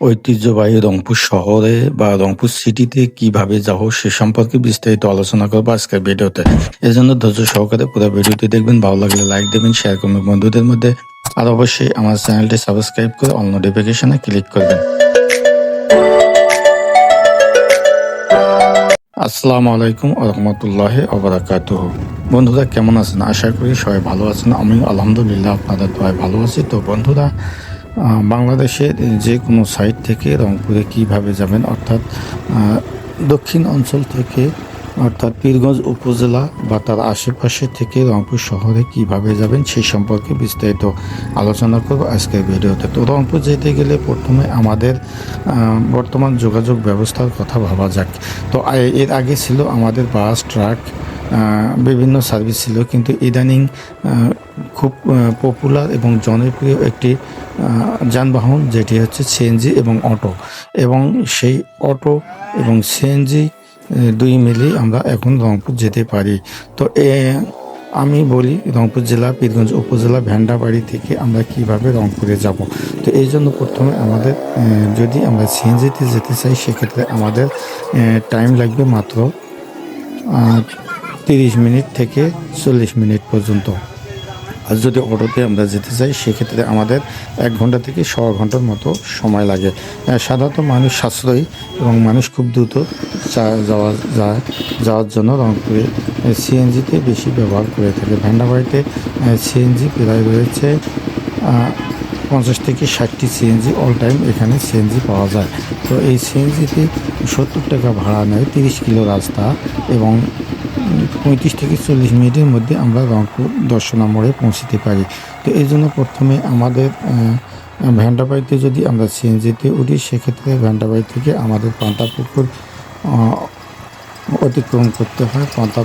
ঐতিহ্যবাহী রংপুর শহরে বা রংপুর সিটিতে কীভাবে যাব সে সম্পর্কে বিস্তারিত আলোচনা করব আজকের ভিডিওতে। এজন্য ধৈর্য সহকারে পুরো ভিডিওটি দেখবেন, ভালো লাগলে লাইক দেবেন শেয়ার করবেন বন্ধুদের মধ্যে। আর অবশ্যই আমার চ্যানেলটি সাবস্ক্রাইব করে অল নোটিফিকেশনে ক্লিক করবেন। আসসালামু আলাইকুম রহমতুল্লাহ অবরাকাতুহ বন্ধুরা কেমন আছেন? আশা করি সবাই ভালো আছেন। আমি আলহামদুলিল্লাহ আপনাদের সবাই ভালো আছি। তো বন্ধুরা বাংলাদেশের যে কোনো সাইড থেকে রংপুরে কীভাবে যাবেন? অর্থাৎ দক্ষিণ অঞ্চল থেকে অর্থাৎ পীরগঞ্জ উপজেলা বা তার আশেপাশে থেকে রংপুর শহরে কীভাবে যাবেন সেই সম্পর্কে বিস্তারিত আলোচনা করব আজকের ভিডিওতে। তো রংপুর যেতে গেলে প্রথমে আমাদের বর্তমান যোগাযোগ ব্যবস্থার কথা ভাবা যাক। তো এর আগে ছিল আমাদের বাস, ট্রাক বিভিন্ন সার্ভিস ছিল, কিন্তু ইদানিং খুব পপুলার এবং জনপ্রিয় একটি যানবাহন যেটি হচ্ছে সিএনজি এবং অটো। এবং সেই অটো এবং সিএনজি দুই মিলেই আমরা এখন রংপুর যেতে পারি। তো, এ, আমি বলি রংপুর জেলা, পীরগঞ্জ উপজেলা ভ্যান্ডাবাড়ি থেকে আমরা কীভাবে রংপুরে যাব। তো, এই জন্য প্রথমে আমাদের যদি আমরা সিএনজিতে যেতে চাই, সেক্ষেত্রে আমাদের টাইম লাগবে মাত্র তিরিশ মিনিট থেকে চল্লিশ মিনিট পর্যন্ত। আর যদি অটোতে আমরা যেতে চাই, সেক্ষেত্রে আমাদের এক ঘণ্টা থেকে ছ ঘণ্টার মতো সময় লাগে। সাধারণত মানুষ সাশ্রয়ী এবং মানুষ খুব দ্রুত যাওয়া যায় যাওয়ার জন্য রংপুরে সিএনজিতে বেশি ব্যবহার করে থাকে। ভান্ডাবাড়িতে সিএনজি প্রায় রয়েছে পঞ্চাশ থেকে ষাটটি সিএনজি অল টাইম এখানে সিএনজি পাওয়া যায়। তো এই সিএনজিতে সত্তর টাকা ভাড়া নেয় তিরিশ কিলো রাস্তা এবং পঁয়ত্রিশ থেকে চল্লিশ মিনিটের মধ্যে আমরা রংপুর দর্শনা মোড়ে পৌঁছতে পারি। তো এই জন্য প্রথমে আমাদের ভ্যান্ডাবাড়িতে যদি আমরা সিএনজিতে উঠি, সেক্ষেত্রে ভ্যান্ডাবাড়ি থেকে আমাদের পান্তা পুকুর অতিক্রম করতে হয়। পান্তা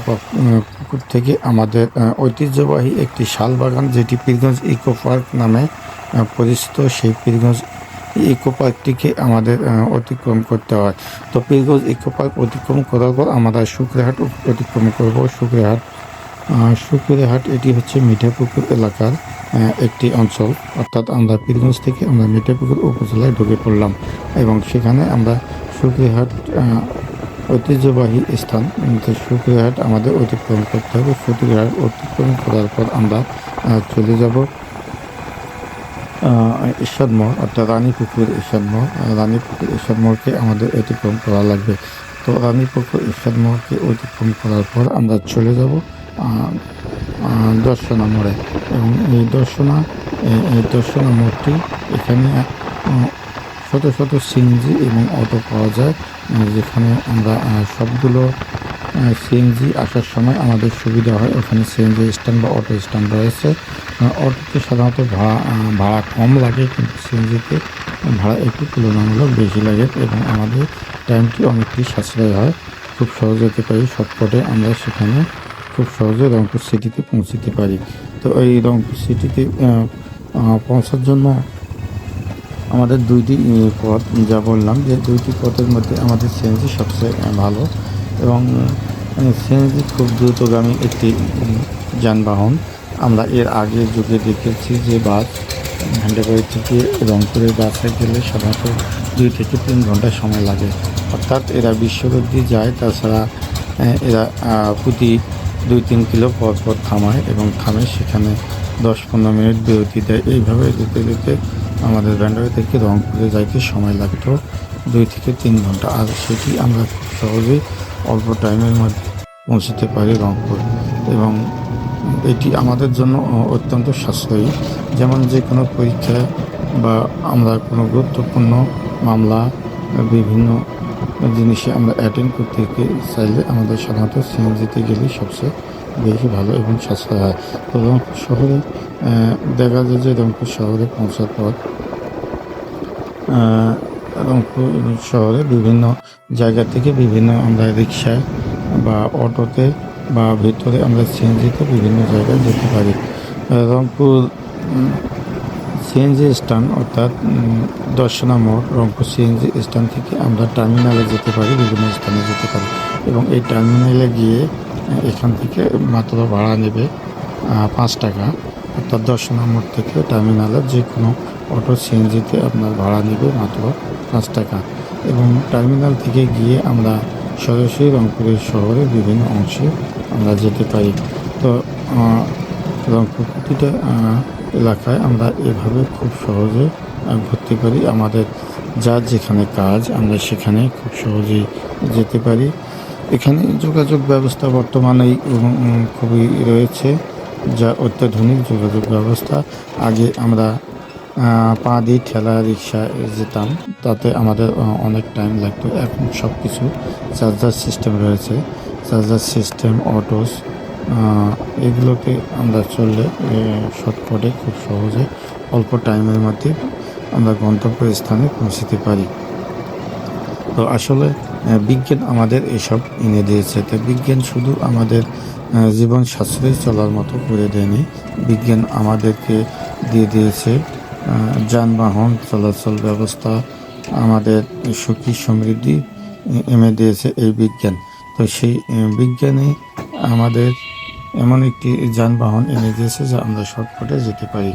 পুকুর থেকে আমাদের ঐতিহ্যবাহী একটি শাল বাগান যেটি পীরগঞ্জ ইকো পার্ক নামে পরিচিত সেই পীরগঞ্জ ইকো পার্কটিকে আমাদের অতিক্রম করতে হয়। তো পীরগঞ্জ ইকো পার্ক অতিক্রম করার পর আমরা শুক্রিয়াহাট অতিক্রম করব। শুক্রিয়াহাট আহ, শুক্রিয়াহাট এটি হচ্ছে মিঠাপুকুর এলাকার একটি অঞ্চল। অর্থাৎ আমরা পীরগঞ্জ থেকে আমরা মিঠাপুকুর উপজেলায় ঢুকে পড়লাম এবং সেখানে আমরা শুক্রিয়াহাট আহ, ঐতিহ্যবাহী স্থান শুক্রিয়াহাট আমাদের অতিক্রম করতে হবে। শুক্রিয়াহাট অতিক্রম করার পর আমরা চলে যাব। ঈশ্বর মোড় অর্থাৎ রানীপুকুর ঈশ্বর মোড় রানীপুকুর ঈশ্বর মোড়কে আমাদের অতিক্রম করা লাগবে। তো রানীপুকুর ঈশ্বর মোড়কে অতিক্রম করার পর আমরা চলে যাব দর্শনা মোড়ে। এবং এই দর্শনা, এই- দর্শনা মোড়টি এখানে শত শত সিএনজি এবং অটো পাওয়া যায়, যেখানে আমরা সবগুলো সিএনজি আসার সময় আমাদের সুবিধা হয়। ওখানে সিএনজি স্ট্যান্ড বা অটো স্ট্যান্ড রয়েছে। অটোতে সাধারণত ভাড়া ভাড়া কম লাগে, কিন্তু সিএনজিতে ভাড়া একটু তুলনামূলক বেশি লাগে এবং আমাদের টাইমটি অনেকটি সাশ্রয় হয়। খুব সহজে যেতে পারি শর্টকাটে আমরা সেখানে খুব সহজে রংপুর সিটিতে পৌঁছতে পারি। তো এই রংপুর সিটিতে পৌঁছার জন্য আমাদের দুইটি পথ, যা বললাম যে দুইটি পথের মধ্যে আমাদের সিএনজি সবচেয়ে ভালো। এবং সিএনজি খুব দ্রুতগামী একটি যানবাহন। আমরা এর আগে যুগে দেখেছি যে বাস ভ্যান্ডাবাড়ি থেকে রংপুরের বাসে গেলে সাধারণত দুই থেকে তিন ঘণ্টা সময় লাগে। অর্থাৎ এরা বিশ্বরোধী যায়, তাছাড়া এরা প্রতি দুই তিন কিলো পর পর থামায় এবং থামে সেখানে দশ পনেরো মিনিট বিরতি দেয়। এইভাবে যেতে যেতে আমাদের ব্যান্ডারি থেকে রংপুরে যাইতে সময় লাগতো। দুই থেকে তিন ঘণ্টা আর সেটি আমরা খুব সহজেই অল্প টাইমের মধ্যে পৌঁছতে পারি রংপুর। এবং এটি আমাদের জন্য অত্যন্ত সাশ্রয়ী। যেমন যে কোনো পরীক্ষা বা আমরা কোনো গুরুত্বপূর্ণ মামলা বিভিন্ন জিনিসে আমরা অ্যাটেন্ড করতে চাইলে আমাদের সাধারণত সিএনজিতে গেলেই সবচেয়ে বেশি ভালো এবং সাশ্রয় হয়। তো রংপুর শহরে দেখা যায় যে রংপুর শহরে পৌঁছার পর রংপুর শহরে বিভিন্ন জায়গা থেকে বিভিন্ন আমরা রিক্সায় বা অটোতে বা ভিতরে আমরা সিএনজিতে বিভিন্ন জায়গায় যেতে পারি। রংপুর সিএনজি স্ট্যান্ড অর্থাৎ দর্শনা মোড়, রংপুর সিএনজি স্ট্যান্ড থেকে আমরা টার্মিনালে যেতে পারি, বিভিন্ন স্থানে যেতে পারি এবং এই টার্মিনালে গিয়ে এখান থেকে মাত্র ভাড়া নেবে পাঁচ টাকা। অর্থাৎ দর্শনা মোড় থেকে টার্মিনালে যে কোনো অটো সিএনজিতে আপনার ভাড়া নেবে মাত্র পাঁচ টাকা। এবং টার্মিনাল থেকে গিয়ে আমরা সরাসরি রংপুরের শহরের বিভিন্ন অংশে আমরা যেতে পারি। তো রংপুর প্রতিটা এলাকায় আমরা এভাবে খুব সহজে ঘুরতে পারি। আমাদের যার যেখানে কাজ, আমরা সেখানে খুব সহজেই যেতে পারি। এখানে যোগাযোগ ব্যবস্থা বর্তমানে খুবই রয়েছে। যা অত্যাধুনিক যোগাযোগ ব্যবস্থা। আগে আমরা পা দিয়ে ঠেলা রিক্সায় যেতাম, তাতে আমাদের অনেক টাইম লাগতো। এখন সব কিছু চার্জার সিস্টেম রয়েছে চার্জার সিস্টেম অটোস এগুলোকে আমরা চললে শর্টকাটে খুব সহজে অল্প টাইমের মধ্যে আমরা গন্তব্য স্থানে পৌঁছতে পারি। তো আসলে বিজ্ঞান আমাদের এসব এনে দিয়েছে। তো বিজ্ঞান শুধু আমাদের জীবন সাশ্রয়ী চলার মতো করে দেয়নি। বিজ্ঞান আমাদেরকে দিয়ে দিয়েছে। যানবাহন, চলাচল ব্যবস্থা, আমাদের সুখী সমৃদ্ধি এনে দিয়েছে এই বিজ্ঞান। তো সেই বিজ্ঞানে আমাদের এমন একটি যানবাহন এনে দিয়েছে যা আমরা শর্টকাটে যেতে পারি।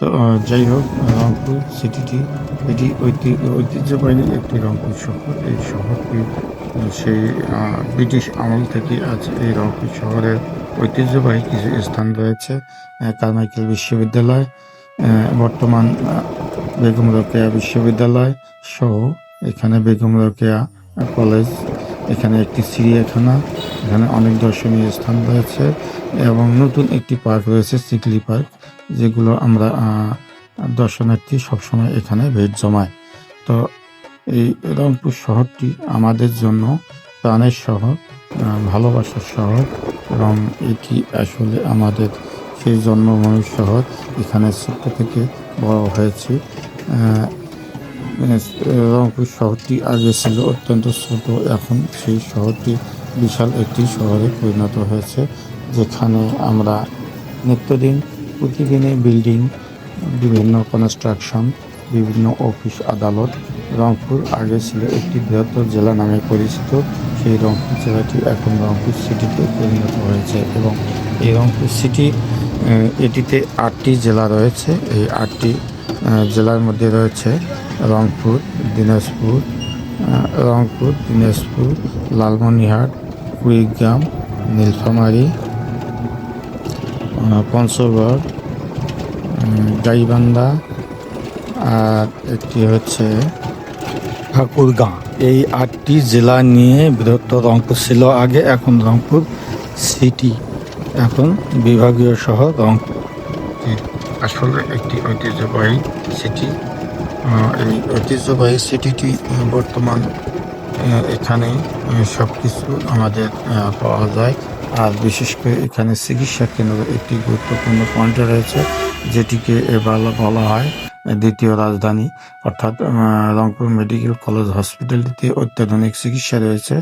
তো যাই হোক, রংপুর সিটিটি এটি ঐতি- ঐতিহ্যবাহী একটি রংপুর শহর। এই শহরটি, সেই ব্রিটিশ আমল থেকে আজ এই রংপুর শহরের ঐতিহ্যবাহী কিছু স্থান রয়েছে। কারমাইকেল বিশ্ববিদ্যালয় বর্তমান বেগম রোকেয়া বিশ্ববিদ্যালয় সহ এখানে বেগম রোকেয়া কলেজ, এখানে একটি চিড়িয়াখানা, এখানে অনেক দর্শনীয় স্থান রয়েছে এবং নতুন একটি পার্ক রয়েছে সিকলি পার্ক, যেগুলো আমরা দর্শনার্থী সবসময় এখানে ভিড় জমায়। তো এই রংপুর শহরটি আমাদের জন্য প্রাণের শহর ভালোবাসার শহর এবং এটি আসলে আমাদের সেই জন্মভূমির শহর এখানে ছোট্ট থেকে বড় হয়েছে। আহ, রংপুর শহরটি আগে ছিল অত্যন্ত ছোট। এখন সেই শহরটি বিশাল একটি শহরে পরিণত হয়েছে যেখানে আমরা নিত্যদিন প্রতিদিনে বিল্ডিং বিভিন্ন কনস্ট্রাকশন বিভিন্ন অফিস আদালত রংপুর আগে ছিল একটি বৃহত্তর জেলা নামে পরিচিত। সেই রংপুর জেলাটি এখন রংপুর সিটিতে পরিণত হয়েছে এবং এই রংপুর সিটি এটিতে আটটি জেলা রয়েছে। এই আটটি জেলার মধ্যে রয়েছে রংপুর, দিনাজপুর রংপুর, দিনাজপুর, লালমনিরহাট, কুড়িগ্রাম, নীলফামারি পঞ্চগড় গাইবান্ধা আর একটি হচ্ছে ঠাকুরগাঁ। এই আটটি জেলা নিয়ে বৃহত্তর রংপুর ছিল আগে, এখন রংপুর সিটি। এখন বিভাগীয় শহর রংপুর আসলে একটি ঐতিহ্যবাহী সিটি এই ঐতিহ্যবাহী সিটিটি বর্তমান এখানে সব কিছু আমাদের পাওয়া যায়। আর বিশেষ করে এখানে চিকিৎসা কেন্দ্র একটি গুরুত্বপূর্ণ পয়েন্ট রয়েছে, যেটিকে এবার বলা হয় দ্বিতীয় রাজধানী। অর্থাৎ রংপুর মেডিকেল কলেজ হসপিটালটিতে অত্যাধুনিক চিকিৎসা রয়েছে।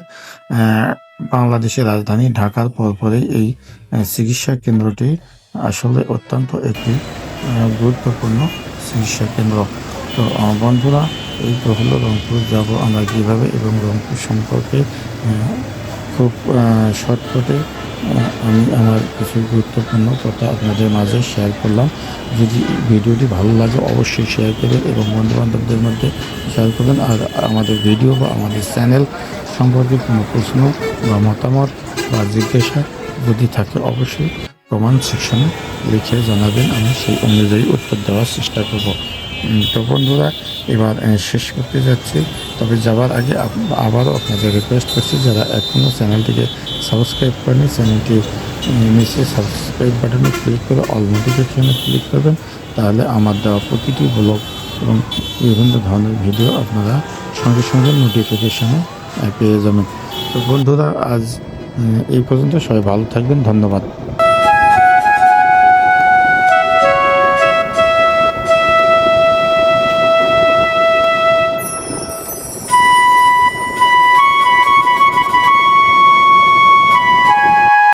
বাংলাদেশের রাজধানী ঢাকার পরপরই এই চিকিৎসা কেন্দ্রটি আসলে অত্যন্ত একটি গুরুত্বপূর্ণ চিকিৎসা কেন্দ্র। তো বন্ধুরা, এই তো হলো রংপুর যাব আমরা কীভাবে এবং রংপুর সম্পর্কে খুব শর্টকাটে আমি আমার কিছু গুরুত্বপূর্ণ কথা আপনাদের মাঝে শেয়ার করলাম। যদি ভিডিওটি ভালো লাগে অবশ্যই শেয়ার করবেন এবং বন্ধুবান্ধবদের মধ্যে শেয়ার করবেন। আর আমাদের ভিডিও বা আমাদের চ্যানেল সম্পর্কে কোনো প্রশ্ন বা মতামত বা জিজ্ঞাসা যদি থাকে, অবশ্যই কমেন্ট সেকশনে লিখে জানাবেন। আমি সেই অনুযায়ী উত্তর দেওয়ার চেষ্টা করব। তো বন্ধুরা, এবার শেষ করতে যাচ্ছি। তবে যাওয়ার আগে আবারও আপনাদের রিকোয়েস্ট করছি, যারা এখনও চ্যানেলটিকে সাবস্ক্রাইব করেনি, চ্যানেলটি নিচে সাবস্ক্রাইব বাটনে ক্লিক করে অল নোটিফিকেশনে ক্লিক করবেন। তাহলে আমার দেওয়া প্রতিটি ব্লগ এবং বিভিন্ন ধরনের ভিডিও আপনারা সঙ্গে সঙ্গে নোটিফিকেশনে পেয়ে যাবেন। তো বন্ধুরা, আজ এই পর্যন্ত সবাই ভালো থাকবেন। ধন্যবাদ।